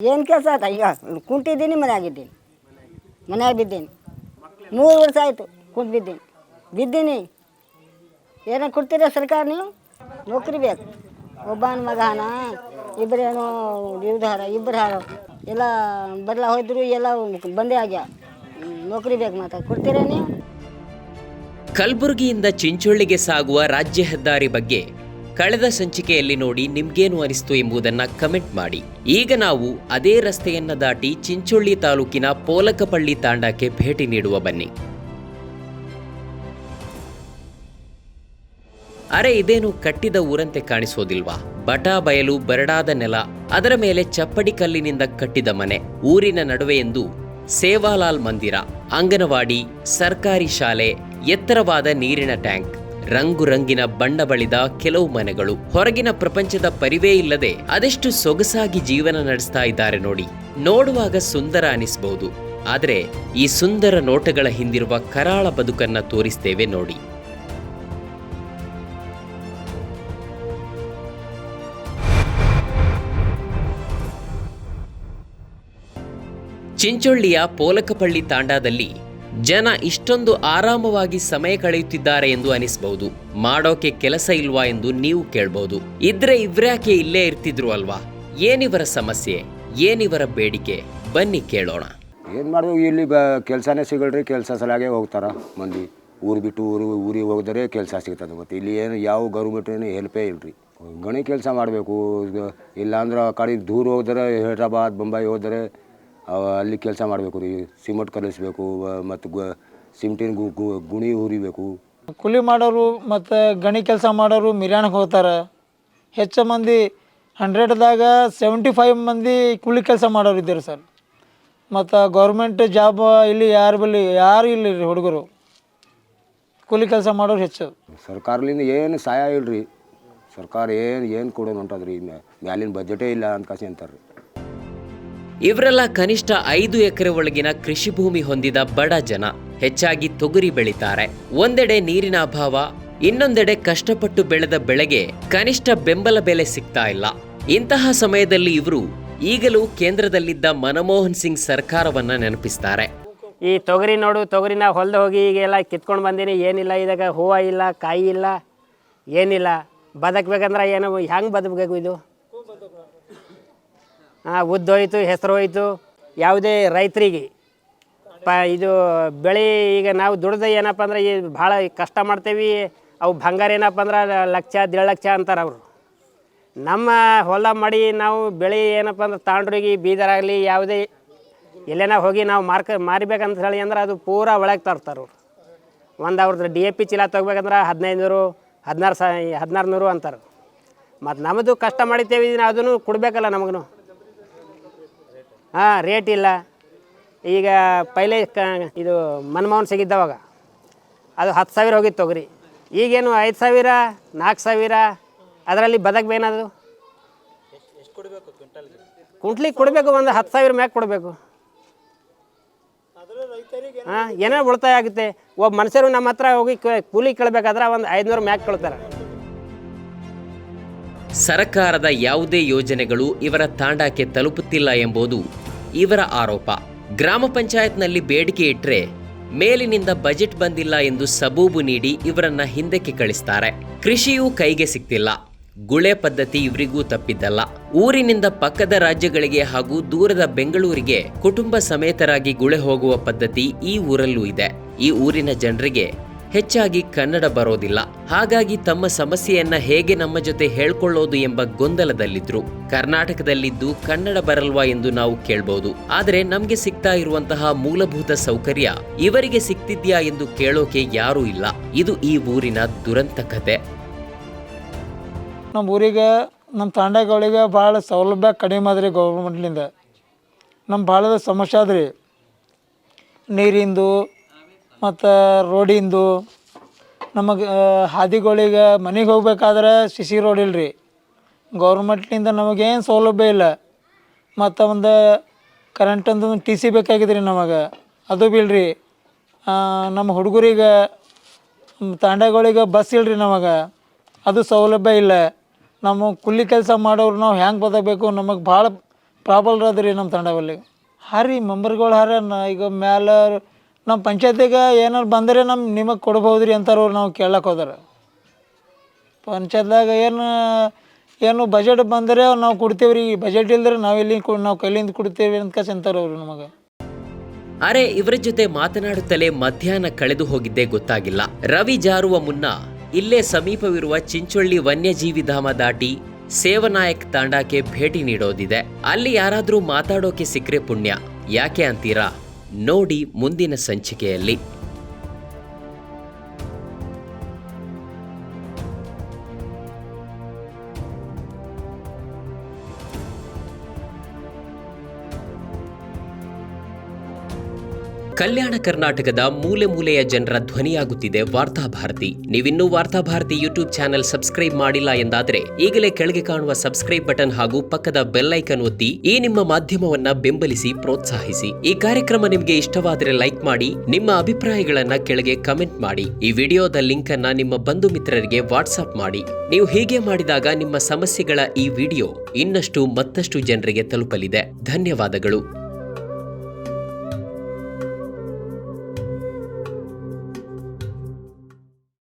ಏನು ಕೆಲಸ ಆಯ್ತಾ ಈಗ ಕುಂಟಿದ್ದೀನಿ ಮನೆಯಾಗಿದ್ದೀನಿ. ಮನೆಯಾಗ ಬಿದ್ದೀನಿ ಮೂರು ವರ್ಷ ಆಯಿತು ಕುಂತು ಬಿದ್ದೀನಿ. ಬಿದ್ದೀನಿ ಏನೋ ಕೊಡ್ತೀರ ಸರ್ಕಾರ ನೀವು? ನೌಕರಿ ಬೇಕು. ಒಬ್ಬನ ಮಗನ ಇಬ್ಬರೇನೋ ಇವ್ದಾರ ಇಬ್ಬರು ಹಾರ ಎಲ್ಲ ಬರಲ ಹೋದ್ರು ಎಲ್ಲ ಬಂದೇ ಆಗ್ಯ. ನೌಕರಿ ಬೇಕು ಮಾತಾ ಕೊಡ್ತೀರಾ ನೀವು? ಕಲಬುರಗಿಯಿಂದ ಚಿಂಚೋಳಿಗೆ ಸಾಗುವ ರಾಜ್ಯ ಹೆದ್ದಾರಿ ಬಗ್ಗೆ ಕಳೆದ ಸಂಚಿಕೆಯಲ್ಲಿ ನೋಡಿ ನಿಮ್ಗೇನು ಅನಿಸ್ತು ಎಂಬುದನ್ನ ಕಮೆಂಟ್ ಮಾಡಿ. ಈಗ ನಾವು ಅದೇ ರಸ್ತೆಯನ್ನ ದಾಟಿ ಚಿಂಚೋಳ್ಳಿ ತಾಲೂಕಿನ ಪೋಲಕಪಳ್ಳಿ ತಾಂಡಕ್ಕೆ ಭೇಟಿ ನೀಡುವ ಬನ್ನಿ. ಅರೆ ಇದೇನು ಕಟ್ಟಿದ ಊರಂತೆ ಕಾಣಿಸೋದಿಲ್ವಾ? ಬಟಾ, ಬಯಲು, ಬರಡಾದ ನೆಲ, ಅದರ ಮೇಲೆ ಚಪ್ಪಡಿ ಕಲ್ಲಿನಿಂದ ಕಟ್ಟಿದ ಮನೆ, ಊರಿನ ನಡುವೆ ಎಂದು ಸೇವಾಲಾಲ್ ಮಂದಿರ, ಅಂಗನವಾಡಿ, ಸರ್ಕಾರಿ ಶಾಲೆ, ಎತ್ತರವಾದ ನೀರಿನ ಟ್ಯಾಂಕ್. ರಂಗು ರಂಗಿನ ಬಣ್ಣ ಬಳಿದ ಕೆಲವು ಮನೆಗಳು. ಹೊರಗಿನ ಪ್ರಪಂಚದ ಪರಿವೇ ಇಲ್ಲದೆ ಅದೆಷ್ಟು ಸೊಗಸಾಗಿ ಜೀವನ ನಡೆಸ್ತಾ ಇದ್ದಾರೆ ನೋಡಿ. ನೋಡುವಾಗ ಸುಂದರ ಅನಿಸಬಹುದು ಆದರೆ ಈ ಸುಂದರ ನೋಟಗಳ ಹಿಂದಿರುವ ಕರಾಳ ಬದುಕನ್ನ ತೋರಿಸ್ತೇವೆ ನೋಡಿ. ಚಿಂಚೊಳ್ಳಿಯ ಪೋಲಕಪಳ್ಳಿ ತಾಂಡಾದಲ್ಲಿ ಜನ ಇಷ್ಟೊಂದು ಆರಾಮವಾಗಿ ಸಮಯ ಕಳೆಯುತ್ತಿದ್ದಾರೆ ಎಂದು ಅನಿಸಬಹುದು. ಮಾಡೋಕೆ ಕೆಲಸ ಇಲ್ವಾ ಎಂದು ನೀವು ಕೇಳ್ಬಹುದು. ಇದ್ರೆ ಇವ್ರ್ಯಾಕೆ ಇಲ್ಲೇ ಇರ್ತಿದ್ರು ಅಲ್ವಾ? ಏನಿವರ ಸಮಸ್ಯೆ? ಏನಿವರ ಬೇಡಿಕೆ? ಬನ್ನಿ ಕೇಳೋಣ. ಏನು ಮಾಡೋದು? ಇಲ್ಲಿ ಬ, ಕೆಲಸನೇ ಸಿಗಲ್ರಿ, ಕೆಲಸ ಸಲಾಗೆ ಹೋಗ್ತಾರ ಮಂದಿ. ಊರು ಬಿಟ್ಟು ಊರು, ಊರಿಗೆ ಹೋಗಿದರೆ ಕೆಲಸ ಸಿಗ್ತದೆ ಮತ್ತು. ಇಲ್ಲಿ ಏನು ಯಾವ ಗೌರ್ಮೆಂಟ್ ಏನು ಹೆಲ್ಪೇ ಇಲ್ರಿ. ಗಣಿ ಕೆಲಸ ಮಾಡಬೇಕು. ಇಲ್ಲಾಂದ್ರೆ ಆ ಕಡೆ ದೂರ ಹೋದರೆ ಹೈದ್ರಾಬಾದ್ ಬೊಂಬೈ ಹೋದರೆ ಅಲ್ಲಿ ಕೆಲಸ ಮಾಡಬೇಕು ರೀ ಸಿಮೆಂಟ್ ಕಲಿಸ್ಬೇಕು ಮತ್ತು ಸಿಮೆಂಟಿನ ಗು- ಗು- ಗುಣಿ ಹುರಿಬೇಕು. ಕೂಲಿ ಮಾಡೋರು ಮತ್ತು ಗಣಿ ಕೆಲಸ ಮಾಡೋರು ಮಿರ್ಯಾಣಕ್ಕೆ ಹೋಗ್ತಾರೆ. ಹೆಚ್ಚು ಮಂದಿ ಹಂಡ್ರೆಡ್ದಾಗ ಸೆವೆಂಟಿ ಫೈವ್ ಮಂದಿ ಕೂಲಿ ಕೆಲಸ ಮಾಡೋರು ಇದ್ದಾರೆ ಸರ್. ಮತ್ತು ಗೌರ್ಮೆಂಟ್ ಜಾಬ್ ಇಲ್ಲಿ ಯಾರು ಬಲ್ಲಿ ಯಾರು ಇಲ್ಲ ರೀ ಹುಡುಗರು? ಕೂಲಿ ಕೆಲಸ ಮಾಡೋರು ಹೆಚ್ಚು. ಸರ್ಕಾರದಿಂದ ಏನು ಸಹಾಯ ಇಲ್ರಿ. ಸರ್ಕಾರ ಏನು ಏನು ಕೊಡೋಣ ಹೊಂಟದ್ರಿ ಮ್ಯಾ- ಮ್ಯಾಲಿನ ಬಜೆಟೇ ಇಲ್ಲ ಅಂತ ಕಾಸಿ ಅಂತಾರೆ ರೀ ಇವರೆಲ್ಲ ಕನಿಷ್ಠ ಐದು ಎಕರೆ ಒಳಗಿನ ಕೃಷಿ ಭೂಮಿ ಹೊಂದಿದ ಬಡ ಜನ. ಹೆಚ್ಚಾಗಿ ತೊಗರಿ ಬೆಳಿತಾರೆ. ಒಂದೆಡೆ ನೀರಿನ ಅಭಾವ, ಇನ್ನೊಂದೆಡೆ ಕಷ್ಟಪಟ್ಟು ಬೆಳೆದ ಬೆಳೆಗೆ ಕನಿಷ್ಠ ಬೆಂಬಲ ಬೆಲೆ ಸಿಗ್ತಾ ಇಲ್ಲ. ಇಂತಹ ಸಮಯದಲ್ಲಿ ಇವರು ಈಗಲೂ ಕೇಂದ್ರದಲ್ಲಿದ್ದ ಮನಮೋಹನ್ ಸಿಂಗ್ ಸರ್ಕಾರವನ್ನ ನೆನಪಿಸ್ತಾರೆ. ಈ ತೊಗರಿ ನೋಡು, ತೊಗರಿನ ಹೊಲ್ದ ಹೋಗಿ ಈಗೆಲ್ಲ ಕಿತ್ಕೊಂಡು ಬಂದೀನಿ. ಏನಿಲ್ಲ ಇದಾಗ ಹೂವು ಇಲ್ಲ, ಕಾಯಿ ಇಲ್ಲ, ಏನಿಲ್ಲ. ಬದಕ್ಬೇಕಂದ್ರೆ ಏನು ಹೆಂಗೆ ಬದುಕಬೇಕು ಇದು? ಹಾಂ ಉದ್ದು ಹೋಯ್ತು, ಹೆಸರು ಹೋಯಿತು, ಯಾವುದೇ ರೈತರಿಗೆ. ಪ, ಇದು ಬೆಳೆ ಈಗ ನಾವು ದುಡ್ದು ಏನಪ್ಪ ಅಂದ್ರೆ ಈ ಭಾಳ ಕಷ್ಟ ಮಾಡ್ತೇವೆ, ಅವು ಬಂಗಾರ ಏನಪ್ಪ ಅಂದ್ರೆ ಲಕ್ಷ ದೇಳು ಲಕ್ಷ ಅಂತಾರೆ ಅವರು. ನಮ್ಮ ಹೊಲ ಮಾಡಿ ನಾವು ಬೆಳೆ ಏನಪ್ಪ ಅಂದ್ರೆ ತಾಂಡ್ರಿಗೆ ಬೀದರಾಗಲಿ ಯಾವುದೇ ಎಲ್ಲೇನ ಹೋಗಿ ನಾವು ಮಾರ್ಕ, ಮಾರಿಬೇಕಂತ ಹೇಳಿ ಅಂದ್ರೆ ಅದು ಪೂರಾ ಒಳಗೆ ತರ್ತಾರೆ ಅವರು. ಒಂದು ಅವ್ರದ್ದು ಡಿ ಎ ಪಿ ಚೀಲ ತೊಗೋಬೇಕಂದ್ರೆ ಹದಿನೈದು ನೂರು ಹದಿನಾರು ಸಾ ಹದಿನಾರು ನೂರು ಅಂತಾರೆ. ಮತ್ತು ನಮ್ಮದು ಕಷ್ಟ ಮಾಡಿದ್ದೇವೆ ಅದನ್ನು ಕೊಡಬೇಕಲ್ಲ ನಮಗೂ ಹಾಂ ರೇಟ್ ಇಲ್ಲ. ಈಗ ಪೈಲೆ ಕ, ಇದು ಮನಮೋಹನ್ ಸಿಂಗ್ ಇದ್ದವಾಗ. ಅದು ಹತ್ತು ಸಾವಿರ ಹೋಗಿತ್ತು ತೊಗರಿ. ಈಗೇನು ಐದು ಸಾವಿರ ನಾಲ್ಕು ಸಾವಿರ, ಅದರಲ್ಲಿ ಬದಕಬೇನದು ಕುಂಟ್ಲಿಗೆ ಕೊಡಬೇಕು, ಒಂದು ಹತ್ತು ಸಾವಿರ ಮ್ಯಾಕ್ ಕೊಡಬೇಕು. ಹಾಂ ಏನೋ ಉಳಿತಾಯ ಆಗುತ್ತೆ. ಒಬ್ಬ ಮನುಷ್ಯರು ನಮ್ಮ ಹತ್ರ ಹೋಗಿ ಕೂಲಿ ಕೇಳಬೇಕಾದ್ರೆ ಒಂದು ಐದುನೂರು ಮ್ಯಾಕ್ ಕೇಳ್ತಾರೆ ಸರ್ಕಾರದ ಯಾವುದೇ ಯೋಜನೆಗಳು ಇವರ ತಾಂಡಕ್ಕೆ ತಲುಪುತ್ತಿಲ್ಲ ಎಂಬುದು ಇವರ ಆರೋಪ. ಗ್ರಾಮ ಪಂಚಾಯತ್ನಲ್ಲಿ ಬೇಡಿಕೆ ಇಟ್ಟರೆ ಮೇಲಿನಿಂದ ಬಜೆಟ್ ಬಂದಿಲ್ಲ ಎಂದು ಸಬೂಬು ನೀಡಿ ಇವರನ್ನ ಹಿಂದಕ್ಕೆ ಕಳಿಸ್ತಾರೆ. ಕೃಷಿಯೂ ಕೈಗೆ ಸಿಕ್ತಿಲ್ಲ. ಗುಳೆ ಪದ್ಧತಿ ಇವರಿಗೂ ತಪ್ಪಿದ್ದಲ್ಲ. ಊರಿನಿಂದ ಪಕ್ಕದ ರಾಜ್ಯಗಳಿಗೆ ಹಾಗೂ ದೂರದ ಬೆಂಗಳೂರಿಗೆ ಕುಟುಂಬ ಸಮೇತರಾಗಿ ಗುಳೆ ಹೋಗುವ ಪದ್ಧತಿ ಈ ಊರಲ್ಲೂ ಇದೆ. ಈ ಊರಿನ ಜನರಿಗೆ ಹೆಚ್ಚಾಗಿ ಕನ್ನಡ ಬರೋದಿಲ್ಲ. ಹಾಗಾಗಿ ತಮ್ಮ ಸಮಸ್ಯೆಯನ್ನ ಹೇಗೆ ನಮ್ಮ ಜೊತೆ ಹೇಳ್ಕೊಳ್ಳೋದು ಎಂಬ ಗೊಂದಲದಲ್ಲಿದ್ರು. ಕರ್ನಾಟಕದಲ್ಲಿದ್ದು ಕನ್ನಡ ಬರಲ್ವಾ ಎಂದು ನಾವು ಕೇಳ್ಬೋದು. ಆದರೆ ನಮ್ಗೆ ಸಿಗ್ತಾ ಇರುವಂತಹ ಮೂಲಭೂತ ಸೌಕರ್ಯ ಇವರಿಗೆ ಸಿಗ್ತಿದ್ಯಾ ಎಂದು ಕೇಳೋಕೆ ಯಾರೂ ಇಲ್ಲ. ಇದು ಈ ಊರಿನ ದುರಂತ ಕತೆ. ನಮ್ಮ ಊರಿಗೆ, ನಮ್ಮ ತಾಂಡಗಳಿಗೆ ಭಾಳ ಸೌಲಭ್ಯ ಕಡಿಮೆ ಆದ್ರಿ ಗೌರ್ಮೆಂಟ್ಲಿಂದ ನಮ್ಮ ಭಾಳ ಸಮಸ್ಯೆ ಆದ್ರಿ. ನೀರಿಂದು ಮತ್ತು ರೋಡಿಂದು ನಮಗೆ ಹಾದಿಗಳಿಗೆ ಮನೆಗೆ ಹೋಗ್ಬೇಕಾದ್ರೆ ಸಿಸಿ ರೋಡ್ ಇಲ್ರಿ. ಗೌರ್ಮೆಂಟ್ನಿಂದ ನಮಗೇನು ಸೌಲಭ್ಯ ಇಲ್ಲ. ಮತ್ತು ಒಂದು ಕರೆಂಟಂದು ಟಿ ಸಿ ಬೇಕಾಗಿದೆ ರೀ ನಮಗೆ. ಅದು ಬಿ ಇಲ್ರಿ. ನಮ್ಮ ಹುಡುಗರಿಗೆ ತಾಂಡಗಳಿಗೆ ಬಸ್ ಇಲ್ರಿ ನಮಗೆ. ಅದು ಸೌಲಭ್ಯ ಇಲ್ಲ. ನಮ್ಮ ಕೂಲಿ ಕೆಲಸ ಮಾಡೋರು ನಾವು ಹೆಂಗೆ ಬದಕಬೇಕು? ನಮಗೆ ಭಾಳ ಪ್ರಾಬ್ಲಮ್ ಅದ ರೀ ನಮ್ಮ ತಂಡವಲ್ಲಿ ಹಾರಿ, ಮೆಂಬರ್ಗಳು ಹಾರ ಈಗ ಮ್ಯಾಲೆ ನಮ್ಮ ಪಂಚಾಯತಿಗೆ ಏನಾರು ಬಂದರೆ ನಮ್ಮ ನಿಮಗೆ ಕೊಡ್ಬೋದು ರೀ ಅಂತಾರೆ ಅವ್ರು ನಾವು ಕೇಳಕ್ಕೆ ಹೋದ್ರೆ. ಪಂಚಾಯತ್ದಾಗ ಏನು ಏನು ಬಜೆಟ್ ಬಂದರೆ ನಾವು ಕೊಡ್ತೇವೆ ರೀ ಬಜೆಟ್ ಇಲ್ದ್ರೆ ನಾವು ಇಲ್ಲಿ ನಾವು ಕೈಲಿಂದ ಕೊಡ್ತೇವೆ ಅಂತ ಅಂತಾರೆ ಅವರು ನಮಗೆ. ಅರೆ, ಇವರ ಜೊತೆ ಮಾತನಾಡುತ್ತಲೇ ಮಧ್ಯಾಹ್ನ ಕಳೆದು ಹೋಗಿದ್ದೇ ಗೊತ್ತಾಗಿಲ್ಲ. ರವಿ ಜಾರುವ ಮುನ್ನ ಇಲ್ಲೇ ಸಮೀಪವಿರುವ ಚಿಂಚೊಳ್ಳಿ ವನ್ಯಜೀವಿ ಧಾಮ ದಾಟಿ ಸೇವನಾಯಕ್ ತಾಂಡಾಕ್ಕೆ ಭೇಟಿ ನೀಡೋದಿದೆ. ಅಲ್ಲಿ ಯಾರಾದ್ರೂ ಮಾತಾಡೋಕೆ ಸಿಕ್ಕರೆ ಪುಣ್ಯ. ಯಾಕೆ ಅಂತೀರಾ? ನೋಡಿ ಮುಂದಿನ ಸಂಚಿಕೆಯಲ್ಲಿ. ಕಲ್ಯಾಣ ಕರ್ನಾಟಕದ ಮೂಲೆ ಮೂಲೆಯ ಜನರ ಧ್ವನಿಯಾಗುತ್ತಿದೆ ವಾರ್ತಾಭಾರತಿ ನೀವಿನ್ನೂ ವಾರ್ತಾಭಾರತಿ ಯೂಟ್ಯೂಬ್ ಚಾನೆಲ್ ಸಬ್ಸ್ಕ್ರೈಬ್ ಮಾಡಿಲ್ಲ ಎಂದಾದರೆ ಈಗಲೇ ಕೆಳಗೆ ಕಾಣುವ ಸಬ್ಸ್ಕ್ರೈಬ್ ಬಟನ್ ಹಾಗೂ ಪಕ್ಕದ ಬೆಲ್ಲೈಕನ್ ಒತ್ತಿ ಈ ನಿಮ್ಮ ಮಾಧ್ಯಮವನ್ನ ಬೆಂಬಲಿಸಿ ಪ್ರೋತ್ಸಾಹಿಸಿ. ಈ ಕಾರ್ಯಕ್ರಮ ನಿಮಗೆ ಇಷ್ಟವಾದರೆ ಲೈಕ್ ಮಾಡಿ, ನಿಮ್ಮ ಅಭಿಪ್ರಾಯಗಳನ್ನ ಕೆಳಗೆ ಕಮೆಂಟ್ ಮಾಡಿ. ಈ ವಿಡಿಯೋದ ಲಿಂಕ್ ಅನ್ನ ನಿಮ್ಮ ಬಂಧು ಮಿತ್ರರಿಗೆ ವಾಟ್ಸ್ಆಪ್ ಮಾಡಿ. ನೀವು ಹೀಗೆ ಮಾಡಿದಾಗ ನಿಮ್ಮ ಸಮಸ್ಯೆಗಳ ಈ ವಿಡಿಯೋ ಇನ್ನಷ್ಟು ಮತ್ತಷ್ಟು ಜನರಿಗೆ ತಲುಪಲಿದೆ. ಧನ್ಯವಾದಗಳು.